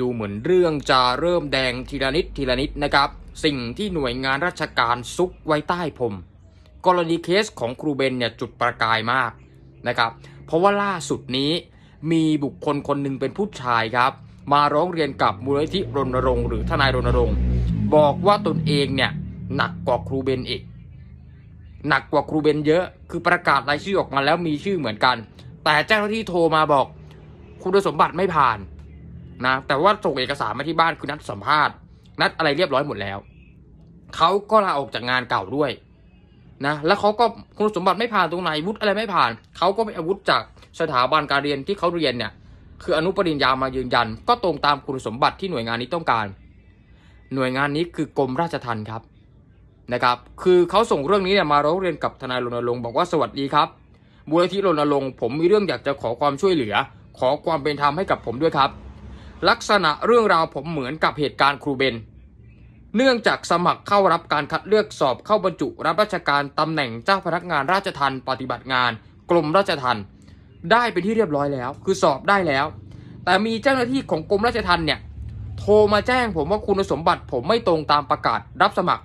ดูเหมือนเรื่องจะเริ่มแดงทีละนิดทีละนิดนะครับ สิ่งที่หน่วยงานราชการซุกไว้ใต้ผม กรณีเคสของครูเบนเนี่ยจุดประกายมากนะครับ เพราะว่าล่าสุดนี้มีบุคคลคนหนึ่งเป็นผู้ชายครับ มาร้องเรียนกับมูลนิธิรณรงค์หรือทนายรณรงค์ บอกว่าตนเองเนี่ยหนักกว่าครูเบนอีกหนักกว่าครูเบนเยอะ คือประกาศรายชื่อออกมาแล้วมีชื่อเหมือนกัน แต่เจ้าหน้าที่โทรมาบอก คุณสมบัติไม่ผ่าน นะแต่ว่าส่งเอกสารมาที่บ้านคือนัดสัมภาษณ์ นัดอะไรเรียบร้อยหมดแล้วเขาก็ลาออกจากงานเก่าด้วยนะแล้วเขาก็คุณสมบัติไม่ผ่านตรงไหนวุฒิอะไรไม่ผ่านเขาก็ไปอาวุธจากสถาบันการเรียนที่เขาเรียนเนี่ยคืออนุปริญญามายืนยัน ก็ตรงตามคุณสมบัติที่หน่วยงานนี้ต้องการ หน่วยงานนี้คือกรมราชทัณฑ์ครับนะครับ คือเขาส่งเรื่องนี้เนี่ยมาร้องเรียนกับทนายรณรงค์บอกว่าสวัสดีครับมูลนิธิรณรงค์ผมมีเรื่องอยากจะขอความช่วยเหลือ ขอความเป็นธรรมให้กับผมด้วยครับ ลักษณะเรื่องราวผมเหมือนกับเหตุการณ์ครูเบน เนื่องจากสมัครเข้ารับการคัดเลือกสอบเข้าบรรจุรับราชการตำแหน่งเจ้าพนักงานราชทัณฑ์ปฏิบัติงาน กรมราชทัณฑ์ได้เป็นที่เรียบร้อยแล้ว คือสอบได้แล้ว แต่มีเจ้าหน้าที่ของกรมราชทัณฑ์เนี่ยโทรมาแจ้งผมว่าคุณสมบัติผมไม่ตรงตามประกาศรับสมัคร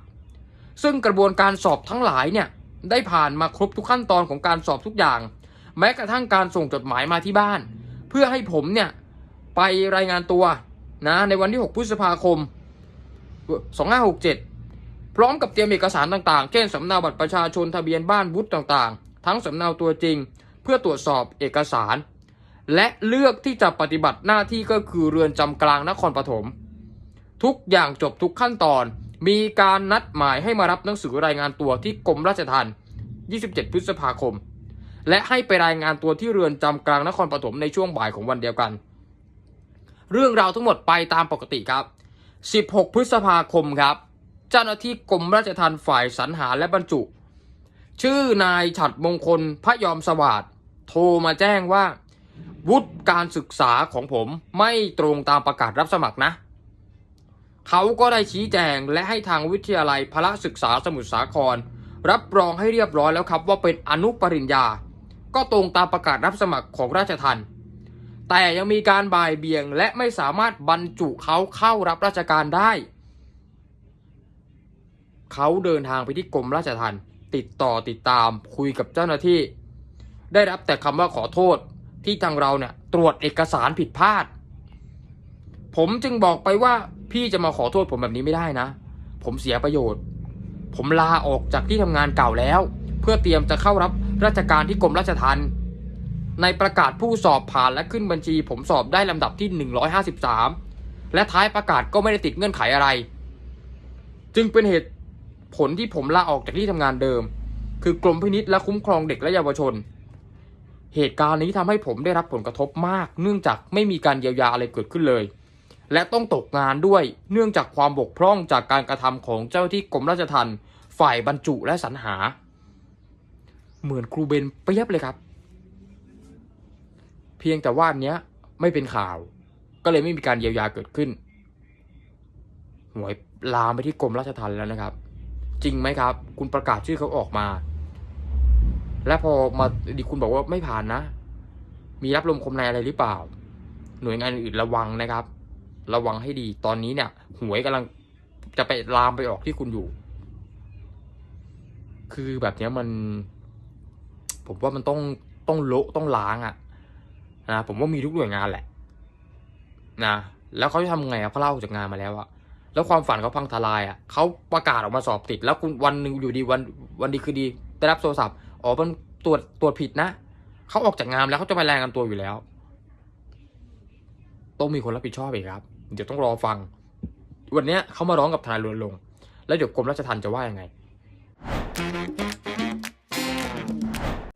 ซึ่งกระบวนการสอบทั้งหลายเนี่ยได้ผ่านมาครบทุกขั้นตอนของการสอบทุกอย่าง แม้กระทั่งการส่งจดหมายมาที่บ้าน เพื่อให้ผมเนี่ย ไปรายงานตัวนะในวันที่ 6 พฤษภาคม 2567 พร้อมกับเตรียมเอกสารต่างๆ เช่นสำเนาบัตรประชาชนทะเบียนบ้านวุฒิต่างๆ ทั้งสำเนาตัวจริงเพื่อตรวจสอบเอกสาร และเลือกที่จะปฏิบัติหน้าที่ก็คือเรือนจำกลางนครปฐม ทุกอย่างจบทุกขั้นตอน มีการนัดหมายให้มารับหนังสือรายงานตัวที่กรมราชทัณฑ์ 27 พฤษภาคม และให้ไปรายงานตัวที่เรือนจำกลางนครปฐมในช่วงบ่ายของวันเดียวกัน เรื่องราวทั้งหมดไปตามปกติครับ 16 พฤษภาคมครับ เจ้าหน้าที่กรมราชทัณฑ์ฝ่ายสรรหาและบรรจุ ชื่อนายฉัดมงคลพระยอมสวัสดโทรมาแจ้งว่า วุฒิการศึกษาของผมไม่ตรงตามประกาศรับสมัครนะ เขาก็ได้ชี้แจงและให้ทางวิทยาลัยพละศึกษาสมุทรสาคร รับรองให้เรียบร้อยแล้วครับว่าเป็นอนุปริญญา ก็ตรงตามประกาศรับสมัครของราชทัณฑ์ แต่ยังมีการบ่ายเบี่ยงและไม่สามารถบรรจุเขาเข้ารับราชการได้ เขาเดินทางไปที่กรมราชทัณฑ์ติดต่อติดตามคุยกับเจ้าหน้าที่ ได้รับแต่คำว่าขอโทษที่ทางเราเนี่ยตรวจเอกสารผิดพลาด ผมจึงบอกไปว่าพี่จะมาขอโทษผมแบบนี้ไม่ได้นะ ผมเสียประโยชน์ ผมลาออกจากที่ทำงานเก่าแล้ว เพื่อเตรียมจะเข้ารับราชการที่กรมราชทัณฑ์ ในประกาศผู้สอบผ่านและขึ้นบัญชี ผมสอบได้ลำดับที่ 153 และท้ายประกาศก็ไม่ได้ติดเงื่อนไขอะไร จึงเป็นเหตุผลที่ผมลาออกจากที่ทำงานเดิม คือกรมพินิษและคุ้มครองเด็กและเยาวชน เหตุการณ์นี้ทำให้ผมได้รับผลกระทบมาก เนื่องจากไม่มีการเยียวยาอะไรเกิดขึ้นเลย และต้องตกงานด้วยเนื่องจากความบกพร่องจากการกระทำของเจ้าที่กรมราชทัณฑ์ฝ่ายบรรจุและสรรหา เหมือนครูเบนเปียบเลยครับ พียงแต่ว่าอันเนี้ยไม่เป็นข่าว ก็เลยไม่มีการเยียวยาเกิดขึ้น หวยลามไปที่กรมราชทัณฑ์แล้วนะครับ จริงไหมครับ คุณประกาศชื่อเขาออกมา และพอมาดีคุณบอกว่าไม่ผ่านนะ มีรับลมคมในอะไรหรือเปล่า หน่วยงานอื่นระวังนะครับ ระวังให้ดีตอนนี้เนี่ย หวยกำลังจะไปลามไปออกที่คุณอยู่ คือแบบเนี้ยมัน ผมว่ามันต้องต้องโละต้องล้างอะ นะผมว่ามีทุกหน่วยงานแหละนะแล้วเขาจะทำไงอะเขาเล่าออกจากงานมาแล้วอะแล้วความฝันเขาพังทลายอะเขาประกาศออกมาสอบติด แล้วคุณวันหนึ่งอยู่ดีวันวันดีคือดีได้รับโทรศัพท์อ๋อมันตรวจตรวจผิดนะเขาออกจากงานแล้วเขาจะไปแรายงานตัวอยู่แล้วต้องมีคนรับผิดชอบอีกครับ เดี๋ยวต้องรอฟัง วันเนี้ยเขามาร้องกับทนายรณรงค์แล้วเดี๋ยวกรมราชทัณฑ์จะว่ายังไง